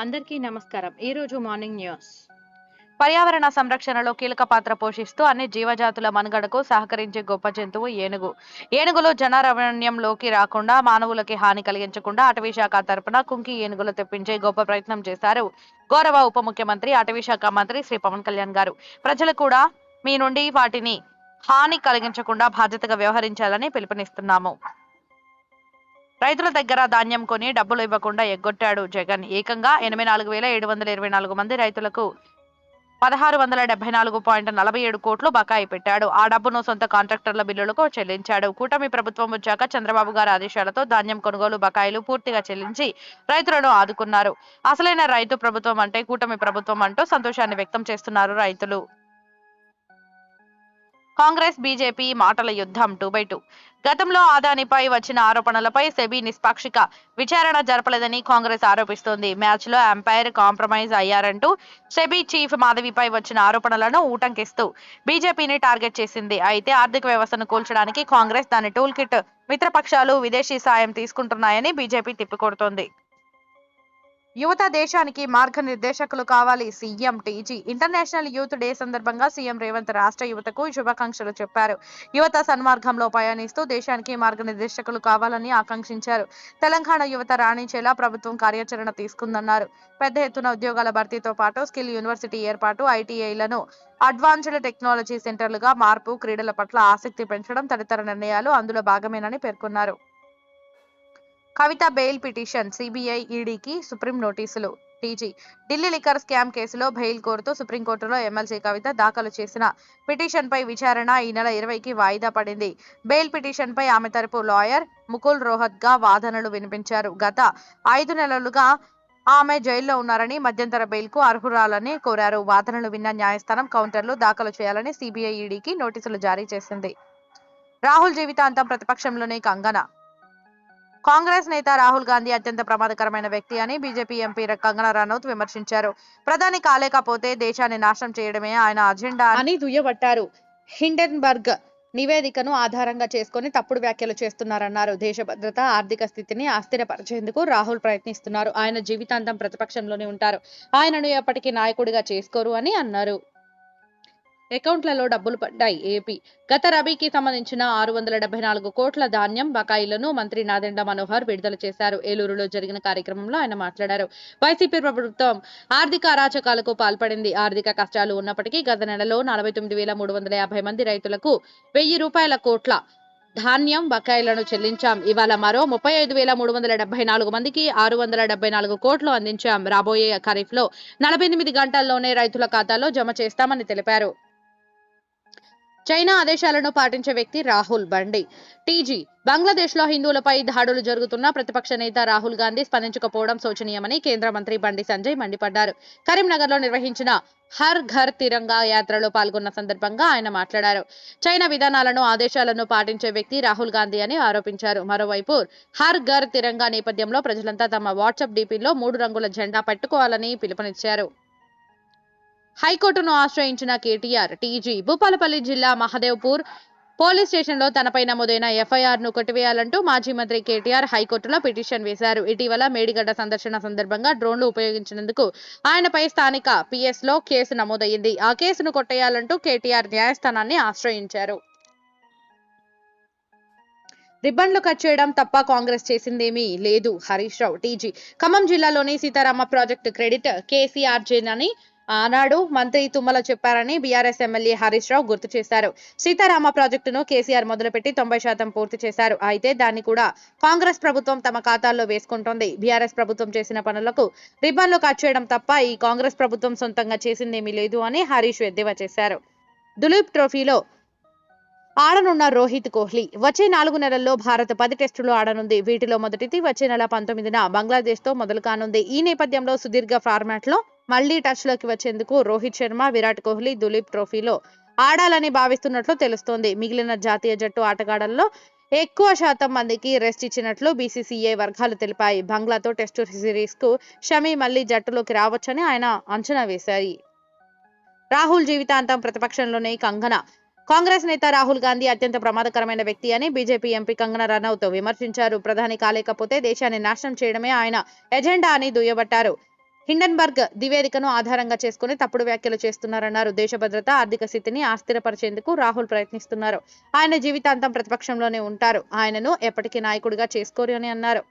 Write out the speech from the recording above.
అందరికీ నమస్కారం. ఈ రోజు మార్నింగ్ న్యూస్. పర్యావరణ సంరక్షణలో కీలక పాత్ర పోషిస్తూ అన్ని జీవజాతుల మనుగడకు సహకరించే గొప్ప జంతువు ఏనుగు. ఏనుగులు జనారణ్యంలోకి రాకుండా మానవులకి హాని కలిగించకుండా అటవీ శాఖ తరపున కుంకి ఏనుగులు తెప్పించే గొప్ప ప్రయత్నం చేశారు. గౌరవ ఉప ముఖ్యమంత్రి అటవీ శాఖ మంత్రి శ్రీ పవన్ కళ్యాణ్ గారు. ప్రజలు కూడా మీ నుండి వాటిని హాని కలిగించకుండా బాధ్యతగా వ్యవహరించాలని పిలుపునిస్తున్నాము. రైతుల దగ్గర ధాన్యం కొని డబ్బులు ఇవ్వకుండా ఎగ్గొట్టాడు జగన్. ఏకంగా ఎనభై నాలుగు వేల ఏడు వందల ఇరవై నాలుగు మంది రైతులకు పదహారు వందల డెబ్బై నాలుగు పాయింట్ నలభై ఏడు కోట్లు బకాయి పెట్టాడు. ఆ డబ్బును సొంత కాంట్రాక్టర్ల బిల్లులకు చెల్లించాడు. కూటమి ప్రభుత్వం వచ్చాక చంద్రబాబు గారి ఆదేశాలతో ధాన్యం కొనుగోలు బకాయిలు పూర్తిగా చెల్లించి రైతులను ఆదుకున్నారు. అసలైన రైతు ప్రభుత్వం అంటే కూటమి ప్రభుత్వం అంటూ సంతోషాన్ని వ్యక్తం చేస్తున్నారు రైతులు. కాంగ్రెస్ బీజేపీ మాటల యుద్ధం టూ బై టూ. గతంలో ఆదానిపై వచ్చిన ఆరోపణలపై సెబీ నిష్పాక్షిక విచారణ జరపలేదని కాంగ్రెస్ ఆరోపిస్తోంది. మ్యాచ్లో అంపైర్ కాంప్రమైజ్ అయ్యారంటూ సెబీ చీఫ్ మాధవిపై వచ్చిన ఆరోపణలను ఊటంకిస్తూ బీజేపీని టార్గెట్ చేసింది. అయితే ఆర్థిక వ్యవస్థను కూల్చడానికి కాంగ్రెస్ దాని టూల్ కిట్ మిత్రపక్షాలు విదేశీ సాయం తీసుకుంటున్నాయని బీజేపీ తిప్పికొడుతోంది. యువత దేశానికి మార్గనిర్దేశకులు కావాలి CM TG. International youth day సందర్భంగా సీఎం రేవంత్ రాష్ట్ర యువతకు శుభాకాంక్షలు చెప్పారు. యువత సన్మార్గంలో పయనిస్తూ దేశానికి మార్గనిర్దేశకులు కావాలని ఆకాంక్షించారు. తెలంగాణ యువత రాణించేలా ప్రభుత్వం కార్యాచరణ తీసుకుందన్నారు. పెద్ద ఎత్తున ఉద్యోగాల భర్తీతో పాటు స్కిల్ యూనివర్సిటీ ఏర్పాటు ఐటీఐలను అడ్వాన్స్డ్ టెక్నాలజీ సెంటర్లుగా మార్పు క్రీడల పట్ల ఆసక్తి పెంచడం తదితర నిర్ణయాలు అందులో భాగమేనని పేర్కొన్నారు. కవిత బెయిల్ పిటిషన్ సిబిఐ ఈడీకి సుప్రీం నోటీసులు టీజీ. ఢిల్లీ లిక్కర్ స్కామ్ కేసులో బెయిల్ కోరుతూ సుప్రీంకోర్టులో ఎమ్మెల్సీ కవిత దాఖలు చేసిన పిటిషన్పై విచారణ ఈ నెల ఇరవైకి వాయిదా పడింది. బెయిల్ పిటిషన్పై ఆమె తరపు లాయర్ ముకుల్ రోహత్గా వాదనలు వినిపించారు. గత ఐదు నెలలుగా ఆమె జైల్లో ఉన్నారని మధ్యంతర బెయిల్కు అర్హురాలని కోరారు. వాదనలు విన్న న్యాయస్థానం కౌంటర్లు దాఖలు చేయాలని సిబిఐ ఈడీకి నోటీసులు జారీ చేసింది. రాహుల్ జీవితాంతం ప్రతిపక్షంలోనే కంగన. కాంగ్రెస్ నేత రాహుల్ గాంధీ అత్యంత ప్రమాదకరమైన వ్యక్తి అని బీజేపీ ఎంపీ కంగనా రనౌత్ విమర్శించారు. ప్రధాని కాలేకపోతే దేశాన్ని నాశనం చేయడమే ఆయన అజెండా అని దుయ్యబట్టారు. హిండెన్బర్గ్ నివేదికను ఆధారంగా చేసుకొని తప్పుడు వ్యాఖ్యలు చేస్తున్నారన్నారు. దేశ భద్రత ఆర్థిక స్థితిని అస్థిరపరిచేందుకు రాహుల్ ప్రయత్నిస్తున్నారు. ఆయన జీవితాంతం ప్రతిపక్షంలోనే ఉంటారు. ఆయనను ఎప్పటికీ నాయకుడిగా చేసుకోరు అని అన్నారు. అకౌంట్లలో డబ్బులు పడ్డాయి. ఏపీ గత రబీకి సంబంధించిన ఆరు వందల డెబ్బై నాలుగు కోట్ల ధాన్యం బకాయిలను మంత్రి నాదెండ మనోహర్ విడుదల చేశారు. ఏలూరులో జరిగిన కార్యక్రమంలో ఆయన మాట్లాడారు. వైసీపీ ప్రభుత్వం ఆర్థిక అరాచకాలకు పాల్పడింది. ఆర్థిక కష్టాలు ఉన్నప్పటికీ గత నెలలో నలభై తొమ్మిది వేల మూడు వందల యాభై మంది రైతులకు వెయ్యి రూపాయల కోట్ల ధాన్యం బకాయిలను చెల్లించాం. ఇవాళ మరో ముప్పై ఐదు వేల మూడు వందల డెబ్బై నాలుగు మందికి ఆరు వందల డెబ్బై నాలుగు కోట్లు అందించాం. రాబోయే ఖరీఫ్లో నలభై ఎనిమిది గంటల్లోనే రైతుల ఖాతాలో జమ చేస్తామని తెలిపారు. చైనా ఆదేశాలను పాటించే వ్యక్తి రాహుల్ బండి. టీజీ బంగ్లాదేశ్లో హిందువులపై దాడులు జరుగుతున్న ప్రతిపక్ష నేత రాహుల్ గాంధీ స్పందించకపోవడం శోచనీయమని కేంద్ర మంత్రి బండి సంజయ్ మండిపడ్డారు. కరీంనగర్లో నిర్వహించిన హర్ ఘర్ తిరంగా యాత్రలో పాల్గొన్న సందర్భంగా ఆయన మాట్లాడారు. చైనా విధానాలను ఆదేశాలను పాటించే వ్యక్తి రాహుల్ గాంధీ అని ఆరోపించారు. మరోవైపు హర్ ఘర్ తిరంగా నేపథ్యంలో ప్రజలంతా తమ వాట్సాప్ డీపీలో మూడు రంగుల జెండా పట్టుకోవాలని పిలుపునిచ్చారు. హైకోర్టును ఆశ్రయించిన కేటీఆర్ టీజీ భూపాలపల్లి జిల్లా మహదేవ్పూర్ పోలీస్ స్టేషన్లో తనపై నమోదైన ఎఫ్ఐఆర్ను కొట్టివేయాలంటూ మాజీ మంత్రి కేటీఆర్ హైకోర్టులో పిటిషన్ వేశారు. ఇటీవల మేడిగడ్డ సందర్శన సందర్భంగా డ్రోన్లు ఉపయోగించినందుకు ఆయనపై స్థానిక పిఎస్లో కేసు నమోదయ్యింది. ఆ కేసును కొట్టేయాలంటూ కేటీఆర్ న్యాయస్థానాన్ని ఆశ్రయించారు. రిబ్బన్లు కట్ చేయడం తప్ప కాంగ్రెస్ చేసిందేమీ లేదు. హరీష్ రావు టీజీ ఖమ్మం జిల్లాలోని సీతారామ ప్రాజెక్టు క్రెడిట్ కేసీఆర్ జేనని ఆనాడు మంత్రి తుమ్మల చెప్పారని బీఆర్ఎస్ ఎమ్మెల్యే హరీష్ రావు గుర్తు చేశారు. సీతారామ ప్రాజెక్టును కేసీఆర్ మొదలుపెట్టి తొంభై శాతం పూర్తి చేశారు. అయితే దాన్ని కూడా కాంగ్రెస్ ప్రభుత్వం తమ ఖాతాల్లో వేసుకుంటోంది. బీఆర్ఎస్ ప్రభుత్వం చేసిన పనులకు రిబ్బన్లు కట్ చేయడం తప్ప ఈ కాంగ్రెస్ ప్రభుత్వం సొంతంగా చేసిందేమీ లేదు అని హరీష్ ఎద్దేవా చేశారు. దులీప్ ట్రోఫీలో ఆడనున్న రోహిత్ కోహ్లీ వచ్చే నాలుగు నెలల్లో భారత్ పది టెస్టులు ఆడనుంది. వీటిలో మొదటిది వచ్చే నెల పంతొమ్మిదిన బంగ్లాదేశ్తో మొదలు కానుంది. ఈ నేపథ్యంలో సుదీర్ఘ ఫార్మాట్లో మళ్ళీ టచ్లోకి వచ్చేందుకు రోహిత్ శర్మ విరాట్ కోహ్లీ దులీప్ ట్రోఫీలో ఆడాలని భావిస్తున్నట్లు తెలుస్తోంది. మిగిలిన జాతీయ జట్టు ఆటగాళ్ళలో ఎక్కువ శాతం మందికి రెస్ట్ ఇచ్చినట్లు బీసీసీఏ వర్గాలు తెలిపాయి. బంగ్లాతో టెస్టు సిరీస్కు మళ్ళీ జట్టులోకి రావచ్చని ఆయన అంచనా వేశాయి రాహుల్ జీవితాంతం ప్రతిపక్షంలోనే కంగన. కాంగ్రెస్ నేత రాహుల్ గాంధీ అత్యంత ప్రమాదకరమైన వ్యక్తి అని బీజేపీ ఎంపీ కంగనా రనౌత్ విమర్శించారు. ప్రధాని కాలేకపోతే దేశాన్ని నాశనం చేయడమే ఆయన ఎజెండా అని దుయ్యబట్టారు. హిండన్బర్గ్ నివేదికను ఆధారంగా చేసుకుని తప్పుడు వ్యాఖ్యలు చేస్తున్నారన్నారు. దేశ భద్రత ఆర్థిక స్థితిని అస్థిరపరిచేందుకు రాహుల్ ప్రయత్నిస్తున్నారు. ఆయన జీవితాంతం ప్రతిపక్షంలోనే ఉంటారు. ఆయనను ఎప్పటికీ నాయకుడిగా చేసుకోరు అని అన్నారు.